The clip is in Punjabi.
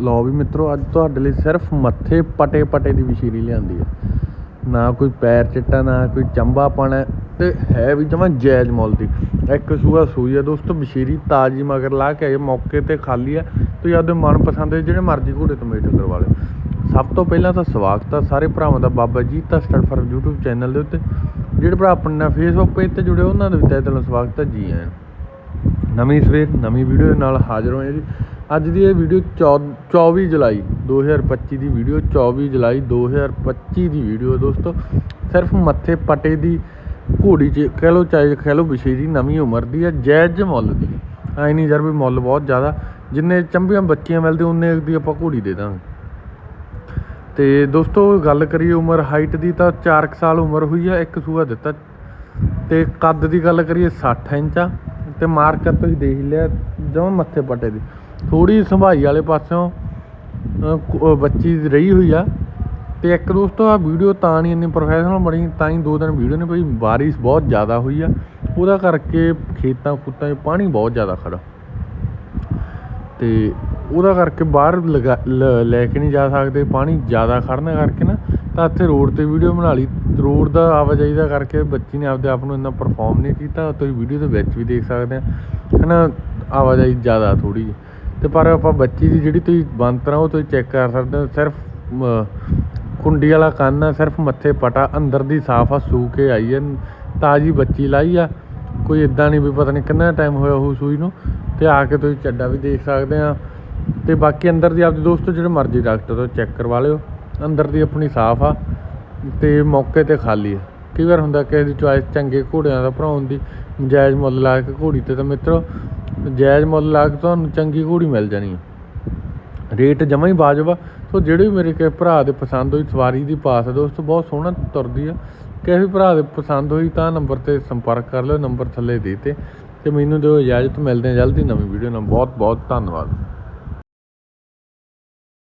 ਲਓ ਵੀ ਮਿੱਤਰੋ, ਅੱਜ ਤੁਹਾਡੇ ਲਈ ਸਿਰਫ ਮੱਥੇ ਪਟੇ ਪਟੇ ਦੀ ਵਿਸ਼ੀਰੀ ਲਿਆਂਦੀ ਹੈ ਨਾ ਕੋਈ ਪੈਰ ਚਿੱਟਾ, ਨਾ ਕੋਈ ਚੰਬਾ ਪਾਣਾ ਤੇ ਹੈ ਵੀ ਜਮਾਂ ਜਾਇਜ਼ ਮੁੱਲ ਦੀ। ਇੱਕ ਸੂਆ ਸੂਈ ਹੈ ਦੋਸਤੋ ਬਸ਼ੀਰੀ ਤਾਜੀ ਮਗਰ ਲਾ ਕੇ ਆਏ ਮੌਕੇ ਤੇ ਖਾਲੀ ਹੈ ਤੁਸੀਂ ਆਪਦੇ ਮਨਪਸੰਦ ਦੇ ਜਿਹੜੇ ਮਰਜ਼ੀ ਘੋੜੇ ਤੋਂ ਮੇਟ ਕਰਵਾ ਲਿਓ। ਸਭ ਤੋਂ ਪਹਿਲਾਂ ਤਾਂ ਸਵਾਗਤ ਆ ਸਾਰੇ ਭਰਾਵਾਂ ਦਾ ਬਾਬਾ ਜੀ ਤਾਂ ਸਟਾਰਟ ਫਰ YouTube ਚੈਨਲ ਦੇ ਉੱਤੇ। ਜਿਹੜੇ ਭਰਾ ਆਪਣੇ ਨਾਲ Facebook ਪੇਜ ਤੇ ਜੁੜੇ, ਉਹਨਾਂ ਦੇ ਵੀ ਤਹਿ ਦਿਲੋਂ ਸਵਾਗਤ ਹੈ ਜੀ ਆਇਆਂ ਨਵੀਂ ਸਵੇਰ, ਨਵੀਂ ਵੀਡੀਓ ਦੇ ਨਾਲ ਹਾਜ਼ਰ ਹੋਏ ਜੀ। ਅੱਜ ਦੀ ਇਹ ਵੀਡੀਓ 24 ਜੁਲਾਈ 2025 ਦੀ ਵੀਡੀਓ 24 ਜੁਲਾਈ 2025 ਦੀ ਵੀਡੀਓ ਦੋਸਤੋ। ਸਿਰਫ ਮੱਥੇ ਪਟੇ ਦੀ ਘੋੜੀ ਚ ਕਹਿ ਲਓ ਚਾਹੇ ਕਹਿ ਲਓ ਵਿਸ਼ੇਰੀ ਨਵੀਂ ਉਮਰ ਦੀ ਹੈ ਜਾਇਜ਼ ਮੁੱਲ ਦੀ। ਐ ਨਹੀਂ ਯਾਰ ਵੀ ਮੁੱਲ ਬਹੁਤ ਜ਼ਿਆਦਾ, ਜਿੰਨੇ ਚੰਬੀਆਂ ਬੱਚੀਆਂ ਮਿਲਦੇ ਉਹਨੇ ਦੀ ਆਪਾਂ ਘੋੜੀ ਦੇ ਦਾਂਗੇ। ਤੇ ਦੋਸਤੋ, ਗੱਲ ਕਰੀਏ ਉਮਰ ਹਾਈਟ ਦੀ ਤਾਂ 4 ਸਾਲ ਉਮਰ ਹੋਈ ਆ, ਇੱਕ ਸੂਆ ਦਿੱਤਾ। ਤੇ ਕੱਦ ਦੀ ਗੱਲ ਕਰੀਏ 60 ਇੰਚ ਆ, ਤੇ ਮਾਰਕਰ ਤੁਸੀਂ ਦੇਖ ਲਿਆ, ਜਮਾ ਮੱਥੇ ਪੱਟੇ ਦੀ। ਥੋੜੀ ਸੰਭਾਈ ਵਾਲੇ ਪਾਸਿਓਂ ਬੱਚੀ ਰਹੀ ਹੋਈ ਆ। ਤੇ ਇੱਕ ਦੋਸਤੋ ਆ ਵੀਡੀਓ ਤਾਂ ਨਹੀਂ ਇੰਨੀ ਪ੍ਰੋਫੈਸ਼ਨਲ ਬਣੀ, ਤਾਂ ਹੀ ਦੋ ਦਿਨ ਵੀਡੀਓ ਨੇ ਪਈ ਬਾਰਿਸ਼ ਬਹੁਤ ਜ਼ਿਆਦਾ ਹੋਈ ਆ। ਉਹਦਾ ਕਰਕੇ ਖੇਤਾਂ ਖੁੱਤਾਂ 'ਚ ਪਾਣੀ ਬਹੁਤ ਜ਼ਿਆਦਾ ਖੜਾ। ਤੇ ਉਹਦਾ ਕਰਕੇ ਬਾਹਰ ਲਗਾ, ਲ- ਲੈ ਕੇ ਨਹੀਂ ਜਾ ਸਕਦੇ, ਪਾਣੀ ਜ਼ਿਆਦਾ ਖੜਨ ਕਰਕੇ ਨਾ, ਤਾਂ ਇੱਥੇ ਰੋਡ ਤੇ ਵੀਡੀਓ ਬਣਾ ਲਈ। ਰੋਡ ਦਾ ਆਵਾਜਾਈ ਦਾ ਕਰਕੇ ਬੱਚੀ ਨੇ ਆਪਦੇ ਆਪ ਨੂੰ ਇੰਨਾ ਪਰਫਾਰਮ ਨਹੀਂ ਕੀਤਾ ਤੁਸੀਂ ਵੀਡੀਓ ਦੇ ਵਿੱਚ ਵੀ ਦੇਖ ਸਕਦੇ ਆ। ਹਨਾ ਆਵਾਜਾਈ ਜ਼ਿਆਦਾ ਥੋੜੀ ਜਿਹੀ। ਅਤੇ ਪਰ ਆਪਾਂ ਬੱਚੀ ਦੀ ਜਿਹੜੀ ਤੁਸੀਂ ਬਣਤਰ ਆ ਉਹ ਤੁਸੀਂ ਚੈੱਕ ਕਰ ਸਕਦੇ ਹੋ, ਸਿਰਫ ਕੁੰਡੀ ਵਾਲਾ ਕੰਨ ਆ, ਸਿਰਫ ਮੱਥੇ ਪਟਾ, ਅੰਦਰ ਦੀ ਸਾਫ਼ ਆ, ਸੂ ਕੇ ਆਈ ਹੈ ਤਾਜੀ ਬੱਚੀ ਲਾਈ ਆ। ਕੋਈ ਇਦਾਂ ਨਹੀਂ ਵੀ ਪਤਾ ਨਹੀਂ ਕਿੰਨਾ ਟਾਈਮ ਹੋਇਆ ਉਹ ਸੂਈ ਨੂੰ, ਤੇ ਆ ਕੇ ਤੁਸੀਂ ਚੱਡਾ ਵੀ ਦੇਖ ਸਕਦੇ ਆ। ਤੇ ਬਾਕੀ ਅੰਦਰ ਦੀ ਆਪਦੇ ਦੋਸਤੋ ਜਿਹੜੇ ਮਰਜ਼ੀ ਡਾਕਟਰ ਤੋਂ ਚੈੱਕ ਕਰਵਾ ਲਿਓ, ਅੰਦਰ ਦੀ ਆਪਣੀ ਸਾਫ਼ ਆ, ਤੇ ਮੌਕੇ ਤੇ ਖਾਲੀ ਆ। ਕਈ ਵਾਰ ਹੁੰਦਾ ਕਿਸੇ ਦੀ ਚੁਆਇਸ ਚੰਗੇ ਘੋੜਿਆਂ ਦਾ ਭਰਾਉਣ ਦੀ, ਜਾਇਜ਼ ਮੁੱਲ ਲਾ ਕੇ ਘੋੜੀ ਤੇ ਤਾਂ ਮਿੱਤਰੋ ਜਾਇਜ਼ ਮੁੱਲ ਲਾ ਕੇ ਤੁਹਾਨੂੰ ਚੰਗੀ ਘੋੜੀ ਮਿਲ ਜਾਣੀ ਆ। ਰੇਟ ਜਮਾਂ ਹੀ ਵਾਜਬ ਆ। ਸੋ ਜਿਹੜੇ ਵੀ ਮੇਰੇ ਕਿਸੇ ਭਰਾ ਦੇ ਪਸੰਦ ਹੋਈ ਸਵਾਰੀ ਦੀ ਪਾਸ ਆ, ਦੋਸਤੋ, ਬਹੁਤ ਸੋਹਣਾ ਤੁਰਦੀ ਆ। ਕਿਸੇ ਵੀ ਭਰਾ ਦੇ ਪਸੰਦ ਹੋਈ ਤਾਂ ਨੰਬਰ ਤੇ ਸੰਪਰਕ ਕਰ ਲਿਓ, ਨੰਬਰ ਥੱਲੇ ਦੇ ਤੇ ਤੇ ਮੈਨੂੰ ਦਿਓ ਇਜਾਜ਼ਤ, ਮਿਲਦੇ ਆ ਜਲਦੀ ਨਵੀਂ ਵੀਡੀਓ ਨਾਲ। ਬਹੁਤ ਬਹੁਤ ਧੰਨਵਾਦ।